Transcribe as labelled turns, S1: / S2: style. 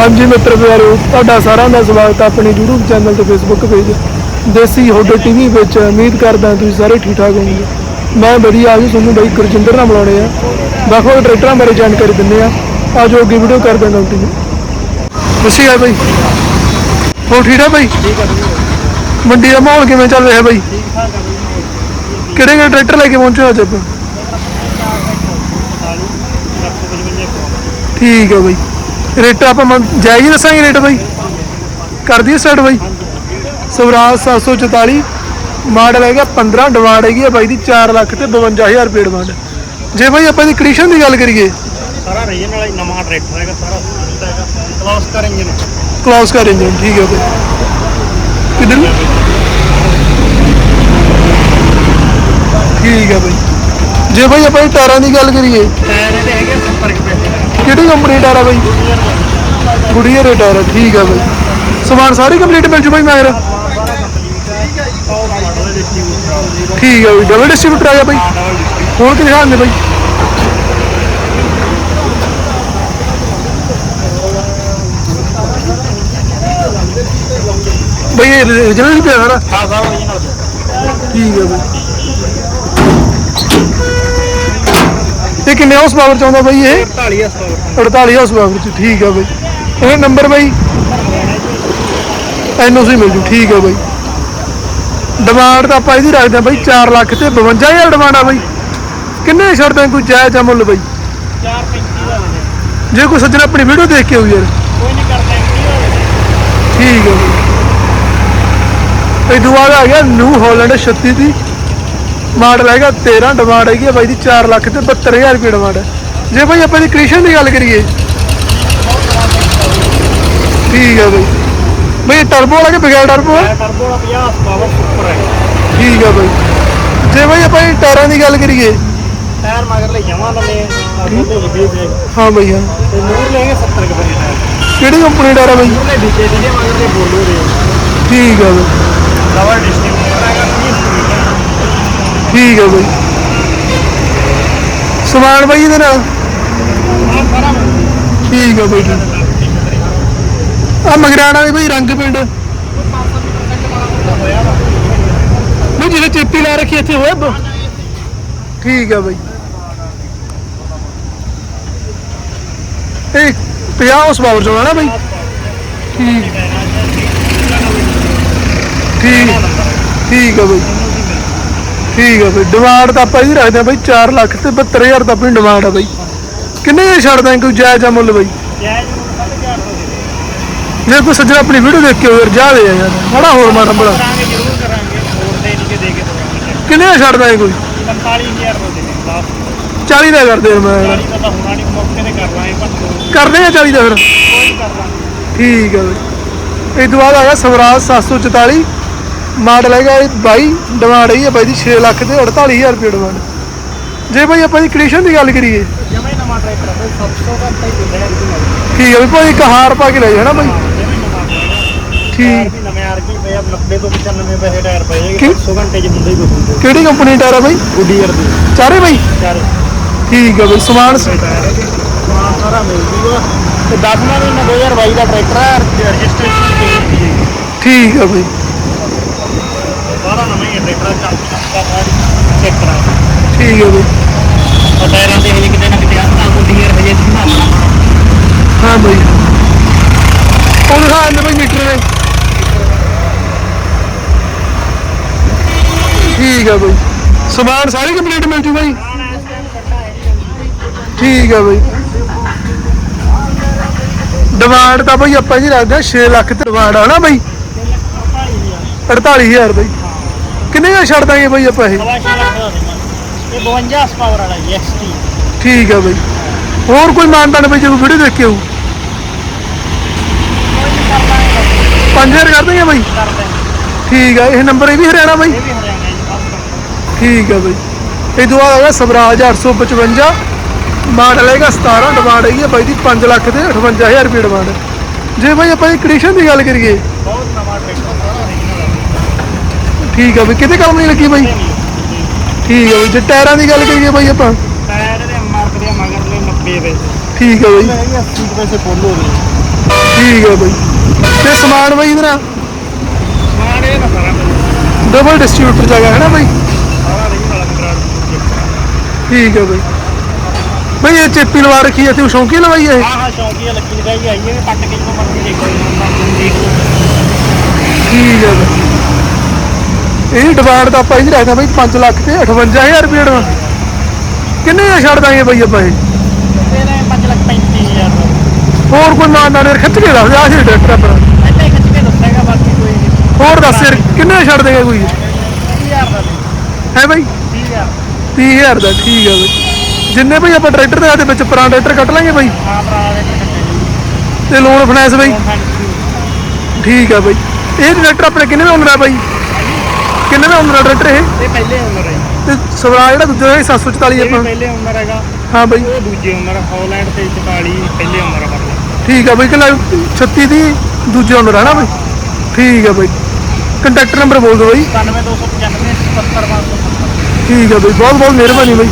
S1: ਹਾਂਜੀ ਮਿੱਤਰ ਪਿਆਰੋ, ਤੁਹਾਡਾ ਸਾਰਿਆਂ ਦਾ ਸਵਾਗਤ ਹੈ ਆਪਣੇ YouTube ਚੈਨਲ ਤੇ Facebook page Desi Hode TV ਵਿੱਚ ਉਮੀਦ ਕਰਦਾ ਤੁਸੀਂ ਸਾਰੇ ਠੀਕ ਠਾਕ ਹੋਵੋਗੇ। ਮੈਂ ਵਧੀਆ ਆ ਜੀ ਤੁਹਾਨੂੰ ਬਾਈ ਗੁਰਜਿੰਦਰ ਨਾਲ ਬੁਲਾਉਣੇ ਆ। ਵੱਖ ਵੱਖ ਟਰੈਕਟਰਾਂ ਬਾਰੇ ਜਾਣਕਾਰੀ ਦਿੰਦੇ ਆ। ਆਜੋ ਅੱਗੇ ਵੀਡੀਓ ਕਰਦੇ ਹਾਂ ਕੰਟੀਨਿਊ ਖੁਸ਼ੀ ਆ ਬਾਈ। ਹੋ ਠੀਕ ਆ ਬਾਈ? ਮੰਡੀ ਦਾ ਮਾਹੌਲ ਕਿਵੇਂ ਚੱਲ ਰਿਹਾ ਬਾਈ? ਕਿਹੜੇ ਕਿਹੜੇ ਟਰੈਕਟਰ ਲੈ ਕੇ ਪਹੁੰਚੇ ਹੋ ਅੱਜ ਆਪਾਂ? ਠੀਕ ਹੈ ਬਾਈ। ਰੇਟ ਆਪਾਂ ਮੰਨ- ਜਾਇਜ਼ ਹੀ ਦੱਸਾਂਗੇ ਰੇਟ ਬਾਈ। ਕਰ ਦਈਏ ਸਟਾਰਟ ਬਾਈ। ਸਵਰਾਜ 744 ਮਾਡਲ ਹੈਗਾ 15 ਡਿਮਾਂਡ ਹੈਗੀ ਆ ਬਾਈ ਦੀ 4 ਲੱਖ ਤੇ 52000 ਰੁਪਏ ਡਿਮਾਂਡ ਜੇ ਬਾਈ ਆਪਾਂ ਦੀ ਕੰਡੀਸ਼ਨ ਦੀ ਗੱਲ ਕਰੀਏ।
S2: ਸਾਰਾ ਰੀਜਨ ਵਾਲਾ ਹੀ ਨਵਾਂ ਟਰੈਕਟਰ ਹੈਗਾ ਸਾਰਾ ਸੁਵਿਧਾ ਹੈਗਾ। ਕਲਾਸ ਕਰ ਇੰਜਨ
S1: ਕਲੋਜ਼ ਕਰ ਇੰਜਨ ਠੀਕ ਹੈ ਬਾਈ। ਕਿੱਧਰ ਨੂੰ? ਠੀਕ ਹੈ ਬਾਈ। ਜੇ ਬਾਈ ਆਪਾਂ ਟਾਇਰਾਂ ਦੀ ਗੱਲ ਕਰੀਏ।
S2: ਟਾਇਰ ਇਹਦੇ ਹੈਗੇ 70 ਰੁਪਏ
S1: ਕਿਹੜੀ ਕੰਪਨੀ ਦਾ ਟਾਇਰ ਆ ਬਾਈ? ਗੁੜੀਆ ਦੇ ਟਾਇਰ ਆ, ਠੀਕ ਆ ਬਾਈ। ਸਮਾਨ ਸਾਰੀ ਕੰਪਲੀਟ ਮਿਲ ਜੂ ਬਾਈ ਮਗਰ?
S2: ਹੈ
S1: ਠੀਕ ਆ ਬਾਈ ਡਬਲ ਡਿਸਟ੍ਰੀਬਿਊਟਰ ਆ ਗਿਆ ਬਾਈ। ਹੋਰ ਹਾਲ ਨੇ ਬਾਈ? ਬਾਈ ਇਹ ਨਹੀਂ ਪਿਆ ਸਾਰਾ?
S2: ਹਾਂ ਸਾਰਾ
S1: ਠੀਕ ਆ ਬਾਈ। ਕਿੰਨੇ ਹਾਊਸ ਪਾਵਰ ਚ ਆਉਂਦਾ ਬਾਈ ਇਹ?
S2: 48 ਹਸਪਤਾਲ
S1: 48 ਹਾਊਸ ਪਾਵਰ ਚ ਠੀਕ ਆ ਬਾਈ। ਇਹ ਨੰਬਰ ਬਾਈ? ਐਨਓਸੀ ਮਿਲ ਜੂ ਠੀਕ ਆ ਬਾਈ। ਡਿਮਾਂਡ ਤਾਂ ਆਪਾਂ ਇਹਦੀ ਰੱਖਦੇ ਆ ਬਾਈ 4 ਲੱਖ ਤੇ 52000 ਡਿਮਾਂਡ ਆ ਬਾਈ। ਕਿੰਨੇ ਛੱਡਦੇ ਕੋਈ ਜਾਇਜ਼ ਆ ਮੁੱਲ ਬਾਈ?
S2: 435 ਦਾ ਦੇ ਦੇ।
S1: ਜੇ ਕੋਈ ਸੱਜਣ ਆਪਣੀ ਵੀਡੀਓ ਦੇਖ ਕੇ ਆਉ ਯਾਰ।
S2: ਕੋਈ ਨਹੀਂ ਕਰਦਾ।
S1: ਠੀਕ ਆ ਬਾਈ। ਇਹ ਦੁਆਰਾ ਆ ਗਿਆ ਨਿਊ ਹਾਲੈਂਡ 36 ਦੀ। ਮਾਡਲ ਹੈਗਾ 13 ਡਿਮਾਂਡ ਹੈਗੀ ਆ ਬਾਈ ਦੀ 4 ਲੱਖ ਤੇ 72000 ਰੁਪਏ ਡਿਮਾਂਡ ਹੈ। ਜੇ ਬਾਈ ਆਪਾਂ ਦੀ ਕ੍ਰਿਸ਼ਨ ਦੀ ਗੱਲ ਕਰੀਏ ਠੀਕ ਆ ਬਾਈ। ਬਈ ਟਰਬੋ ਵਾਲਾ ਕਿ ਬਗੈਰ ਟਰਬੋ
S2: ਇਹ ਟਰਬੋ ਦਾ 50 ਹਸਪਤਾਲ ਸੁਪਰ ਹੈ।
S1: ਠੀਕ ਆ ਬਾਈ। ਜੇ ਬਾਈ ਆਪਾਂ ਇਹ ਟਾਇਰਾਂ ਦੀ ਗੱਲ ਕਰੀਏ
S2: ਟਾਇਰ ਮਗਰ ਲੈ ਜਾਵਾਂ ਦੇ
S1: ਹਾਂ। ਬਾਈ ਹਾਂ।
S2: ਤੇ ਮੂਰ ਲੈਗੇ 70 ਰੁਪਏ ਟਾਇਰ।
S1: ਕਿਹੜੀ ਕੰਪਨੀ ਦਾ ਟਾਇਰ ਬਾਈ?
S2: ਲੈ ਵਿਚੇ ਦੇ ਮਗਰ ਦੇ ਬੋਲੋ ਦੇ
S1: ਠੀਕ ਆ ਬਾਈ
S2: ਡਬਲ ਡਿਸਟ੍ਰੀਬਿਊਟਰ ਹੈਗਾ 30 ਸਪੀਡ
S1: ਠੀਕ ਆ ਬਾਈ। ਸਮਾਨ ਬਾਈ ਇਹਦੇ ਨਾਲ? ਠੀਕ ਆ ਬਾਈ, ਠੀਕ। ਆ ਮਗਰਾਣਾ ਦੇ ਬਾਈ, ਰੰਗ ਪਿੰਡ। ਨਹੀਂ ਜਿਹੜੇ ਚੇਪੀ ਲਾ ਰੱਖੀ ਇੱਥੇ ਹੋਇਆ ਠੀਕ ਆ ਬਾਈ। ਇਹ 50 ਹਾਊਸ ਪਾਵਰ ਚੋਂ ਨਾ ਬਾਈ। ਠੀਕ। ਠੀਕ। ਠੀਕ ਆ ਬਾਈ। ਠੀਕ ਆ ਬਾਈ ਡਿਮਾਂਡ ਤਾਂ ਆਪਾਂ ਇਹਦੀ ਰੱਖਦੇ ਆ ਬਾਈ 4 ਲੱਖ ਤੇ 72000 ਤਾਂ ਆਪਣੀ ਡਿਮਾਂਡ ਆ ਬਾਈ। ਕਿੰਨੇ ਜੇ ਛੱਡਦਾ ਕੋਈ ਜਾਇਜ਼ ਆ ਮੁੱਲ ਬਾਈ?
S2: ਜਾਇਜ਼ ਨੂੰ 450 ਦੇ ਦੇ
S1: ਜੇ ਕੋਈ ਸੱਜਣ ਆਪਣੀ ਵੀਡੀਓ ਦੇਖ ਕੇ ਯਾਰ ਜਾ ਦੇ ਯਾਰ, ਮਾੜਾ ਹੋਰ ਮਾੜਾ ਬੜਾ ਕਿੰਨੇ ਦਾ ਛੱਡਦਾ ਇਹ ਕੋਈ?
S2: 45000 ਰੁਪਏ ਦੇ
S1: 40 ਦਾ ਕਰਦੇ ਮੈਂ।
S2: 40 ਦਾ ਤਾਂ ਹੋਣਾ ਨਹੀਂ ਮੌਕੇ ਤੇ ਕਰ ਲਾਂਗੇ ਪਰ
S1: ਕਰਦੇ ਆ 40 ਦਾ ਫਿਰ। ਠੀਕ ਆ ਬਈ। ਇਹ ਤੋਂ ਬਾਅਦ ਆ ਗਿਆ ਸਵਰਾਜ 744 ਮਾਡਲ ਹੈਗਾ ਇਹ 22 ਡਿਮਾਂਡ ਆ ਬਾਈ ਦੀ 6 ਲੱਖ ਤੇ 48000 ਰੁਪਏ ਡਿਮਾਂਡ ਜੇ ਬਾਈ ਆਪਾਂ ਦੀ ਕੰਡੀਸ਼ਨ ਦੀ ਗੱਲ ਕਰੀਏ।
S2: ਜਮੇ ਨਵਾਂ ਟਰੈਕਟਰ ਹੈ 700 ਦਾ ਤਾਂ ਹੀ ਦਿੰਦਾ ਹੈ
S1: ਠੀਕ ਵੀ ਭਾਈ ਇੱਕ ਹਾਰ ਪਾ ਕੇ ਲੈ ਜਾਣਾ ਬਾਈ? ਠੀਕ।
S2: ਵੀ ਨਵੇਂ ਆਰ ਕੀ ਪਏ ਆ 90 ਤੋਂ 95 ਪੈਸੇ ਟਾਇਰ ਪਏ ਹੈਗੇ
S1: ਕੀ?
S2: 100 ਘੰਟੇ ਚ ਹੁੰਦੇ ਹੀ ਕੋਈ
S1: ਕਿਹੜੀ ਕੰਪਨੀ ਟਾਇਰ ਆ ਬਾਈ?
S2: ਗੁੱਡੀਅਰ ਦੇ।
S1: ਚਾਰੇ ਬਾਈ?
S2: ਚਾਰੇ।
S1: ਠੀਕ ਆ ਬਾਈ ਸਮਾਨ
S2: ਹੈ ਸਾਰਾ ਮਿਲ ਜੂਗਾ। ਤੇ 10ਵਾਂ ਮਹੀਨਾ 2022 ਦਾ ਟਰੈਕਟਰ ਹੈ ਰਜਿਸਟ੍ਰੇਸ਼ਨ ਹੈ
S1: ਠੀਕ ਆ ਬਾਈ।
S2: ਸਾਰਾ ਨਵਾਂ ਹੀ ਟਰੈਕਟਰ ਚੱਲਦਾ ਚੈੱਕ ਕਰਾ
S1: ਠੀਕ ਆ ਬਾਈ
S2: ਆ ਟਾਇਰਾਂ ਦੇ ਹਜੇ ਕਿਤੇ ਨਾ ਕਿਤੇ ਆਂਦਾ ਗੁੱਡੀਅਰ ਹਜੇ ਸੰਭਾਲਣਾ
S1: ਹਾਂ ਬਾਈ। ਉਹ ਦਿਖਾ ਦਿੰਦੇ ਬਾਈ ਮੀਟਰ ਨੇ ਠੀਕ ਆ ਬਾਈ। ਸਮਾਨ ਸਾਰੀ ਕੰਪਲੀਟ ਮਿਲ ਜੂ ਬਾਈ। ਠੀਕ ਆ ਬਾਈ। ਡਿਮਾਂਡ ਤਾਂ ਬਾਈ ਆਪਾਂ ਜੀ ਰੱਖਦੇ ਆ 6 ਲੱਖ ਤੇ ਡਿਮਾਂਡ ਆ ਨਾ ਬਾਈ। 48000 ਬਾਈ। ਕਿੰਨੇ ਦਾ ਛੱਡ ਦਾਂਗੇ ਬਾਈ ਆਪਾਂ ਇਹ?
S2: ਇਹ 52 ਪਾਵਰ ਵਾਲਾ ਜੀ ਐਕਸਟੀ
S1: ਠੀਕ ਆ ਬਾਈ। ਹੋਰ ਕੋਈ ਮਾਨਤਾਨ ਬਾਈ ਜੇ ਕੋਈ ਵੀਡੀਓ ਦੇਖ ਕੇ ਆਊ 5000 ਕਰ ਦੇਂਗੇ ਬਾਈ? ਠੀਕ ਆ ਇਹ ਨੰਬਰ ਇਹ ਵੀ ਹਰਿਆਣਾ ਬਾਈ?
S2: ਇਹ ਵੀ ਹਰਿਆਣਾ ਜੀ ਬਸ।
S1: ਠੀਕ ਆ ਬਾਈ। ਇਹ ਤੋਂ ਬਾਅਦ ਹੈਗਾ ਸਵਰਾਜ 855 ਮਾਡਲ ਹੈਗਾ 17 ਡਿਮਾਂਡ ਹੈਗੀ ਆ ਬਾਈ ਦੀ 5 ਲੱਖ ਤੇ 58000 ਰੁਪਏ ਡਿਮਾਂਡ ਜੇ ਬਾਈ ਆਪਾਂ ਇਹ ਕੰਡੀਸ਼ਨ ਦੀ ਗੱਲ ਕਰੀਏ
S2: ਬਹੁਤ ਨਵਾਂ ਟਰੈਕਟਰ ਸਾਰਾ original
S1: ਠੀਕ ਆ ਬਈ ਕਿਤੇ ਕੰਮ ਨਹੀਂ ਲੱਗੀ ਬਾਈ? ਠੀਕ ਆ ਬਈ ਜੇ ਟਾਇਰਾਂ ਦੀ ਗੱਲ ਕਰੀਏ ਬਾਈ ਆਪਾਂ।
S2: ਟਾਇਰ ਦੇ ਮਾਰਕ ਦੇ ਮਗਰ ਦੇ 90 ਪੈਸੇ
S1: ਠੀਕ ਆ ਬਾਈ।
S2: ਹੈਗੇ 80 ਪੈਸੇ ਬੋਲੋ ਦੇ
S1: ਠੀਕ ਹੈ ਬਾਈ। ਤੇ ਸਮਾਨ ਬਾਈ ਇਹਦਾ?
S2: ਸਮਾਨ ਇਹ ਨਾ ਸਾਰਾ ਮਿਲ
S1: ਡਬਲ ਡਿਸਟ੍ਰੀਬਿਊਟਰ ਜਗ੍ਹਾ ਹੈ ਨਾ ਬਾਈ?
S2: ਸਾਰਾ ਰਹੀ ਵਾਲਾ ਕੰਟਰਾ
S1: ਠੀਕ ਹੈ ਬਾਈ। ਬਾਈ ਇਹ ਚੇਪੀ ਲਵਾ ਰੱਖੀ ਹੈ ਤੇ ਸ਼ੌਂਕੀ ਲਵਾਈ ਹੈ ਇਹ?
S2: ਹਾਂ ਹਾਂ ਸ਼ੌਂਕੀਆ ਲੱਗੀ ਲਗਾਈ ਆਈ ਹੈ ਪੱਟ ਕੇ ਜਦੋਂ ਮਰਜ਼ੀ ਦੇਖੋ ਦੇਖ ਲਓ।
S1: ਠੀਕ ਹੈ ਬਾਈ। ਇਹ ਡਿਮਾਂਡ ਤਾਂ ਆਪਾਂ ਇਹਦੀ ਰੱਖਦੇ ਬਾਈ 5 ਲੱਖ ਤੇ 58000 ਰੁਪਏ ਡਿਮਾਂਡ ਕਿੰਨੇ ਦਾ ਛੱਡ ਦਾਂਗੇ ਬਾਈ ਆਪਾਂ ਇਹ?
S2: ਇਹਨੇ 5 ਲੱਖ 35000 ਦਾ।
S1: ਹੋਰ ਕੋਈ ਮਾਨ ਨਾਲ ਖਿੱਚ ਕੇ ਦੱਸ ਆ ਸੀ ਡਾਕਟਰ ਆਪਣਾ।
S2: ਪਹਿਲਾਂ ਖਿੱਚ ਕੇ ਦੱਸੇਗਾ ਬਾਕੀ ਕੋਈ
S1: ਹੋਰ ਦੱਸ ਯਾਰ ਕਿੰਨੇ ਦਾ ਛੱਡ ਦੇਗਾ ਕੋਈ
S2: 30000 ਦਾ
S1: ਹੈ ਬਾਈ?
S2: 30000
S1: 30000 ਦਾ ਠੀਕ ਹੈ ਬਾਈ। ਜਿੰਨੇ ਬਾਈ ਆਪਾਂ ਟਰੈਕਟਰ ਦੇ ਵਿੱਚ ਪੁਰਾਣਾ ਟਰੈਕਟਰ ਕੱਟ ਲਾਂਗੇ ਬਾਈ?
S2: ਹਾਂ
S1: ਤੇ ਲੋਨ ਫਾਈਨੈਂਸ ਬਾਈ? ਠੀਕ ਹੈ ਬਾਈ। ਇਹ ਟਰੈਕਟਰ ਆਪਣੇ ਕਿੰਨੇ ਦਾ ਆ ਬਾਈ? ਕਿੰਨੇ ਓਨਰ ਆ ਟਰੈਕਟਰ ਇਹ?
S2: ਇਹ ਪਹਿਲੇ ਓਨਰ ਹੈ।
S1: ਤੇ ਸਵਰਾਜ ਜਿਹੜਾ ਦੂਜਾ 744
S2: ਇਹ ਵੀ
S1: ਆਪਾਂ?
S2: ਪਹਿਲੇ ਓਨਰ ਹੈਗਾ।
S1: ਹਾਂ ਬਾਈ।
S2: ਉਹ ਦੂਜੇ ਓਨਰ ਹੌਲੈਂਡ ਤੇ 44 ਪਹਿਲੇ ਆ ਮਤਲਬ
S1: ਠੀਕ ਆ ਬਾਈ ਕਿ 36 ਦੀ ਦੂਜੇ ਓਨਰ ਹੈ ਨਾ ਬਾਈ। ਠੀਕ ਆ ਬਾਈ। ਕੰਟੈਕਟ ਨੰਬਰ ਬੋਲ ਦਿਓ ਬਾਈ।
S2: 97295 77570
S1: ਠੀਕ ਆ ਬਾਈ ਬਹੁਤ ਬਹੁਤ ਮਿਹਰਬਾਨੀ ਬਾਈ।